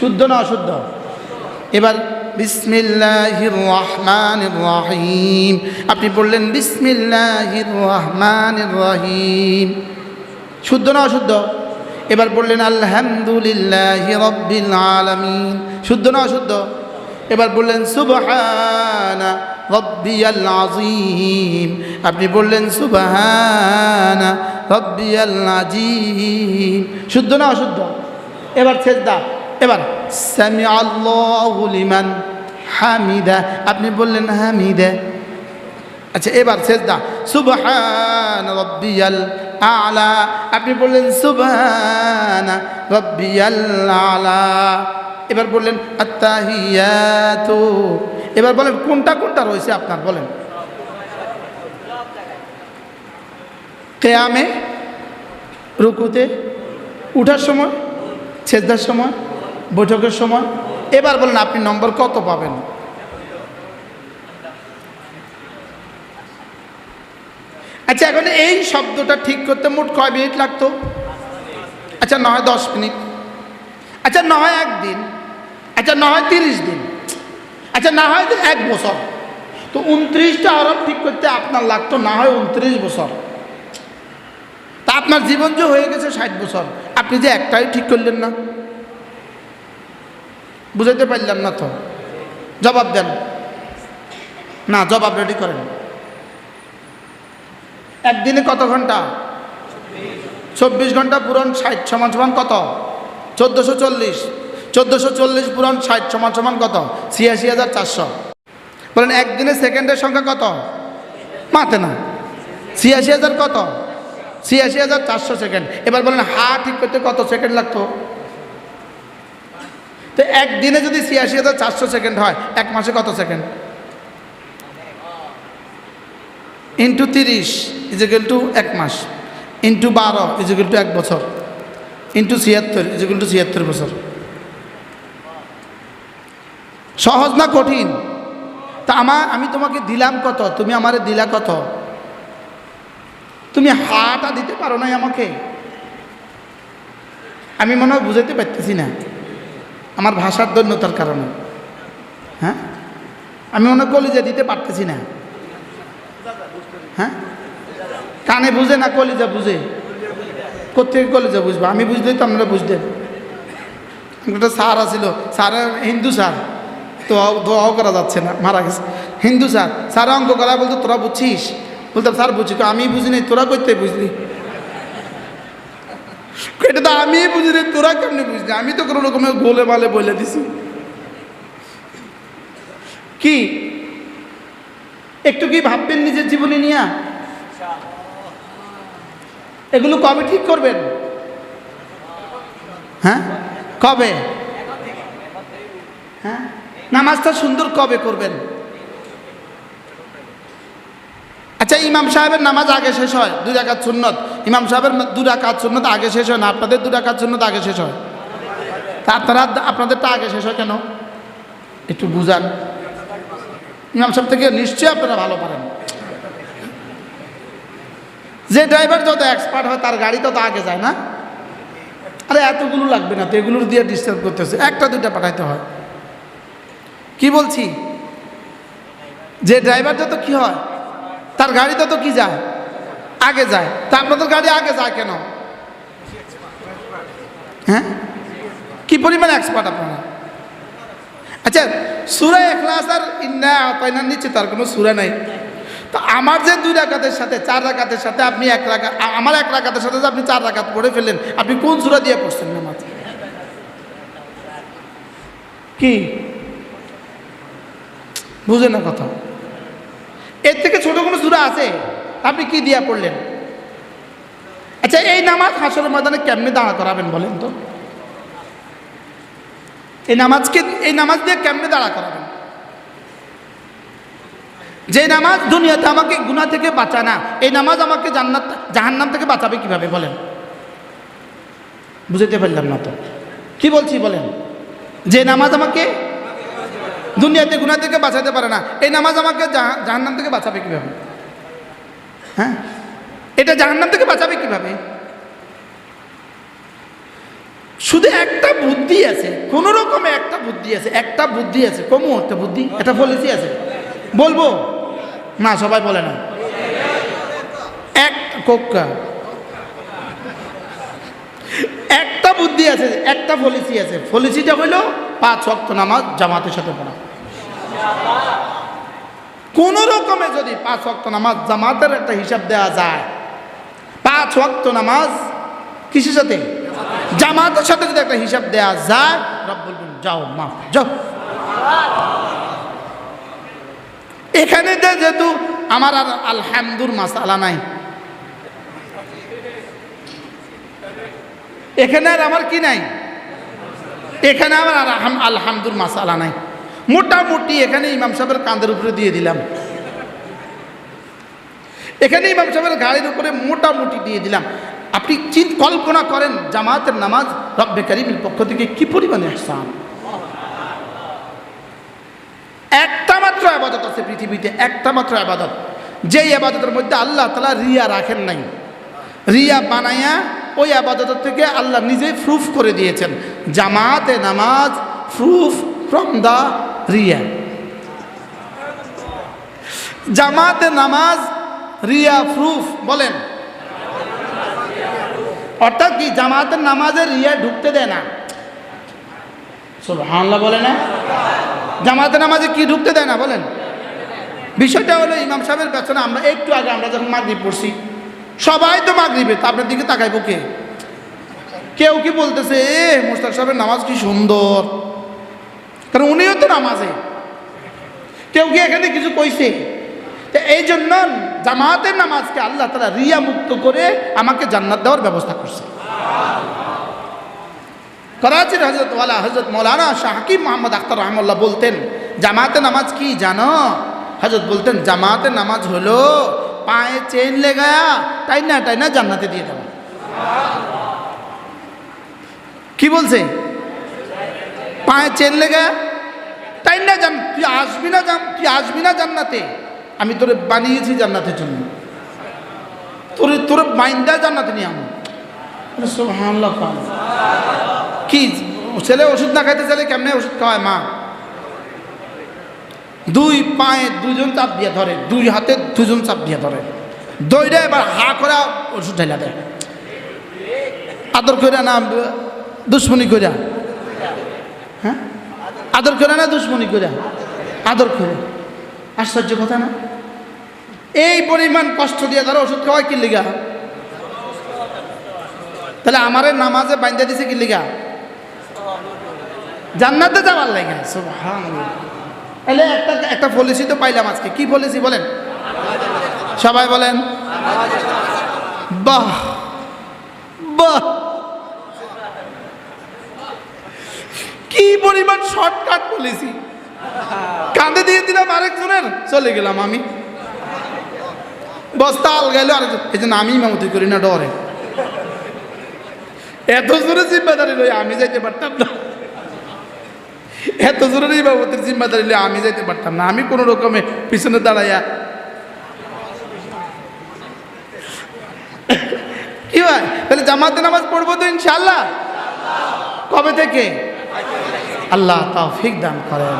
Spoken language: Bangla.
শুদ্ধ না অশুদ্ধ? এবার বিসমিল্লাহির রহমানির রহিম আপনি বললেন বিসমিল্লাহির রহমানির রহিম শুদ্ধ না অশুদ্ধ? এবার বললেন আলহামদুলিল্লাহ রব্বিল আলমিন। শুদ্ধ না অশুদ্ধ? এবার বললেন, সুবহানা রব্বিয়াল আজিম আপনি বললেন, সুবহানা রব্বিয়াল আজিম শুদ্ধ না অশুদ্ধ? এবার সেজদা। এবার সামি আল্লাহু লিমান হামিদা। আপনি বললেন, হামিদা। আচ্ছা এবার সেজদা। সুবহান রব্বিয়াল আলা। আপনি বললেন, সুবহান রব্বিয়াল আলা। এবার বললেন এবার বলেন, কোনটা কোনটা রয়েছে আপনার? বলেন। কেয়ামে, রুকুতে, উঠার সময়, সেজদার সময়, বৈঠকের সময়, এবার বলেন, আপনি নম্বর কত পাবেন? আচ্ছা এখন এই শব্দটা ঠিক করতে মোট কয় মিনিট লাগতো? আচ্ছা নয়, দশ মিনিট। আচ্ছা না হয় একদিন। আচ্ছা না হয় তিরিশ দিন। আচ্ছা না হয় এক বছর। তো উনত্রিশটা হরফ ঠিক করতে আপনার লাগতো, না হয় উনত্রিশ বছর। তা আপনার জীবন যে হয়ে গেছে ষাট বছর, আপনি যে একটাই ঠিক করলেন না। বুঝাইতে পারলাম না তো। জবাব দেন। না, জবাব রেডি করেন। একদিনে কত ঘণ্টা? চব্বিশ ঘণ্টা পূরণ, ষাট সমান সমান কত? চোদ্দোশো চল্লিশ। চোদ্দোশো চল্লিশ পূরণ ষাট সমান সমান কত? ছিয়াশি হাজার চারশো। বলেন, একদিনে সেকেন্ডের সংখ্যা কত? মাতে না। ছিয়াশি হাজার কত? ছিয়াশি হাজার চারশো সেকেন্ড। এবার বলেন, হা ঠিক করতে কত সেকেন্ড লাগতো? তো একদিনে যদি ছিয়াশি হাজার চারশো সেকেন্ড হয়, এক মাসে কত সেকেন্ড? ইন্টু তিরিশ, ইজিক্যাল টু এক মাস। ইন্টু বারো, ইজিক্যাল টু এক বছর। ইন্টু ছিয়াত্তর ইজিক্যাল টু ছিয়াত্তর বছর। সহজ না কঠিন? তা আমার আমি তোমাকে দিলাম কত? তুমি আমারে দিলা কত? তুমি হাটা দিতে পারো নাই আমাকে। আমি মনে হয় বুঝাইতে পারতেছি না। আমার ভাষার দৈন্যতার কারণে। হ্যাঁ? আমি মনে কলিজা দিতে পারতেছি না। হ্যাঁ? কানে বুঝে না কলিজা বুঝে? কোথেকে কলিজা বুঝব? আমি বুঝলেই তো আপনারা বুঝতেন একটা স্যার আছিল স্যার হিন্দু স্যার। তো দোয়াও করা যাচ্ছে না মারা গেছে। হিন্দু স্যার স্যার অঙ্ক করা বলতো তোরা বুঝছিস? বলতাম স্যার বুঝি কই, আমি বুঝিনি তোরা করতে বুঝলি? এটা তো আমি বুঝিনি তোরা কেমনি বুঝলি? আমি তো কোনো রকমের গোলে মালে বলে দিছি। কি? একটু কি ভাববেন নিজের জীবনে নিয়ে? এগুলো কবে ঠিক করবেন? হ্যাঁ? কবে? হ্যাঁ? নামাজটা সুন্দর কবে করবেন? আচ্ছা ইমাম সাহেবের নামাজ আগে শেষ হয়, দুই রাকাত সুন্নত। ইমাম সাহেবের দু রাকাত সুন্নত আগে শেষ হয় না? আপনাদের দু রাকাত সুন্নত আগে শেষ হয়? তা আপনারা আপনাদেরটা আগে শেষ হয় কেন? একটু বুঝান। ইমাম সাহেব থেকে নিশ্চয়ই আপনারা ভালো পারেন। যে ড্রাইভার যত এক্সপার্ট হয়, তার গাড়ি তত আগে যায় না। আরে, এতগুলো লাগবে না তো, এগুলোর দিয়ে ডিস্টার্ব করতেছে। একটা, দুইটা পাঠাইতে হয়। কি বলছি? যে ড্রাইভার যত কি হয়, তার গাড়ি তত কি যায়? আগে যায়। তা আপনাদের গাড়ি আগে যায় কেন? হ্যাঁ? কি পরিমাণ এক্সপার্ট আপনারা? আচ্ছা সুরা এখলাস আর ইন্না আতাইনার নিচে তার কোনো সুরা নাই। তো আমার যে দুই রাকাতের সাথে, চার রাকাতের সাথে আপনি এক রাকাত আমার এক রাকাতের সাথে যে আপনি চার রাকাত পড়ে ফেললেন, আপনি কোন সুরা দিয়ে পড়ছেন নামাজ? কি? বুঝে না কথা। এর থেকে ছোট কোনো সুরা আছে? আপনি কি দিয়া পড়লেন? আচ্ছা এই নামাজ হাসরের ময়দানে কেমনে দাঁড়া করাবেন বলেন তো? এই নামাজকে এই নামাজ দিয়ে কেমনে দাঁড়া করাবেন? যে নামাজ দুনিয়াতে আমাকে গুনাহ থেকে বাঁচায় না, এই নামাজ আমাকে জান্নাত, জাহান্নাম থেকে বাঁচাবে কীভাবে বলেন? বুঝতে পারলাম না তো। কি বলছি বলেন? যে নামাজ আমাকে দুনিয়াতে গুনাহ থেকে বাঁচাতে পারে না, এই নামাজ আমাকে জাহা- জাহান্নাম থেকে বাঁচাবে কীভাবে? হ্যাঁ? এটা জাহান্নাম থেকে বাঁচাবে কীভাবে? শুধু একটা বুদ্ধি আছে কোন রকমে একটা বুদ্ধি আছে, একটা বুদ্ধি আছে, কমু একটা বুদ্ধি, একটা পলিসি আছে। বলব? না, সবাই বলে না। এক কোক্কা। একটা বুদ্ধি আছে, একটা পলিসি আছে। পলিসিটা হইল পাঁচ ওয়াক্ত নামাজ জামাতের সাথে পড়া। কোন রকমে যদি পাঁচ ওয়াক্ত নামাজ জামাতের একটা হিসাব দেওয়া যায়, পাঁচ ওয়াক্ত নামাজ কিসের সাথে? জামাতের সাথে যদি একটা হিসাব দেওয়া যায় রব বলবেন যাও মা যাও। এখানে যেহেতু আমার আর আলহামদুর মাসালা নাই। এখানে আর আমার কি নাই? এখানে আমার আর আলহামদুর মাসালা নাই। মোটামুটি এখানে ইমাম সাহেবের কাঁধের উপরে দিয়ে দিলাম। এখানে ইমাম সাহেবের গাড়ির উপরে মোটামুটি দিয়ে দিলাম। আপনি চিন, কল্পনা করেন জামাতের নামাজ রব্বে কারিমের পক্ষ থেকে কি পরিমাণে আসান একটা মাত্র আবাদত আছে পৃথিবীতে, একটা মাত্র আবাদত যেই আবাদতের মধ্যে আল্লাহ তালা রিয়া রাখেন নাই। রিয়া বানাইয়া ওই আবাদতের থেকে আল্লাহ নিজেই প্রুফ করে দিয়েছেন। জামাতে নামাজ প্রুফ ফ্রম দ্য রিয়া। জামাতে নামাজ, রিয়া প্রুফ বলেন। অর্থাৎ কি জামাতের নামাজের রিয়া ঢুকতে দেয় না? বলে না? জামাতে নামাজে কি ঢুকতে দেয় না, বলেন। বিষয়টা হলো ইমাম সাহেবের পেছনে আমরা একটু আগে আমরা যখন মাগরিব পড়ছি, সবাই তো মাগরিবে আপনার দিকে তাকাইবো কে? কেউ কি বলতেছে, এ মুস্তাক সাহেবের নামাজ কি সুন্দর? কারণ উনিও তো নামাজে। কেউ কি এখানে কিছু কইছে? তো এই জন্য জামাতের নামাজকে আল্লাহ তারা রিয়া মুক্ত করে আমাকে জান্নাত দেওয়ার ব্যবস্থা করছে। করাচির হজরত ওয়ালা হজরত মৌলানা শাহ হাকিম মোহাম্মদ আখতার রহমল্লাহ বলতেন, জামাতে নামাজ কি জানো? হজরত বলতেন, জামাতে নামাজ হলো পায়ে চেন লে লেগায়া তাই না তাই না জান্নাতে দিয়ে দেওয়া। কি বলছে? পায়ে চেন লে লেগা তাই না জান, তুই আসবি না জান, তুই আসবি না জান্নাতে? আমি তোরে বানিয়েছি জান্নাতের জন্য। তোরে তোরে বাইন্দা জান্নাতে নিয়ে আমি খান কি, ছেলে ওষুধ না খাইতে চাইলে কেমনে ওষুধ খাওয়ায় মা? দুই পায়ে দুজন চাপ দিয়ে ধরে, দুই হাতে দুজন চাপ দিয়ে ধরে। দইটা এবার হা করে ওষুধ ঢাইলা দেয়। আদর করে না, দুশ্মনী করে হ্যাঁ? আদর করে না, দুশ্মনী করে আদর করে আশ্চর্য কথা না? এই পরিমাণ কষ্ট দিয়ে ধরো ওষুধ খাওয়ায় কি তাহলে আমারে নামাজে বাইন্দা দিছে কি জান্নাতে যাওয়ার লাগে তাহলে একটা একটা পলিসি তো পাইলাম আজকে। কি পলিসি বলেন? সবাই বলেন। বাহ বাহ। কি পরিমাণ শর্টকাট পলিসি কাঁধে দিয়ে দিলাম আরেকজনের, চলে গেলাম আমি। বস্তা আল গেল আরেকজন। এই জন্য আমি মামতি করি না, ডরে। এত জোরে জিম্মাদারি লই আমি যাইতে পারতাম না। এত জোরে ইমামতির জিম্মাদারি লই আমি যাইতে পারতাম না। আমি কোনো রকমে পিছনে দাঁড়াইয়া কি হয়? তাহলে জামাতে নামাজ পড়ব তো ইনশাল্লাহ কবে থেকে? আল্লাহ তাও দান করেন।